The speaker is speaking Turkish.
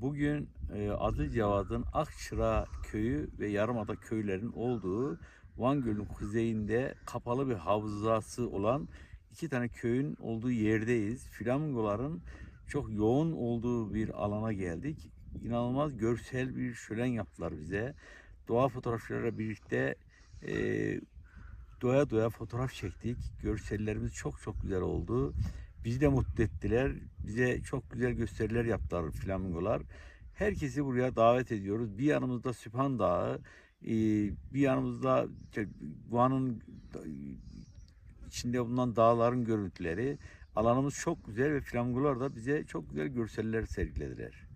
Bugün e, Adı Cevad'ın Akçıra köyü ve Yarımada köylerin olduğu Van Gölü'nün kuzeyinde kapalı bir havzası olan iki tane köyün olduğu yerdeyiz. Flamingoların çok yoğun olduğu bir alana geldik. İnanılmaz görsel bir şölen yaptılar bize. Doğa fotoğraflarıyla birlikte e, doya doya fotoğraf çektik. Görsellerimiz çok çok güzel oldu. Bizi de mutlu ettiler. Bize çok güzel gösteriler yaptılar flamingolar. Herkesi buraya davet ediyoruz. Bir yanımızda Süphan Dağı, e, bir yanımızda Van'ın içinde bulunan dağların görüntüleri. Alanımız çok güzel ve flamingolar da bize çok güzel görseller sergilediler.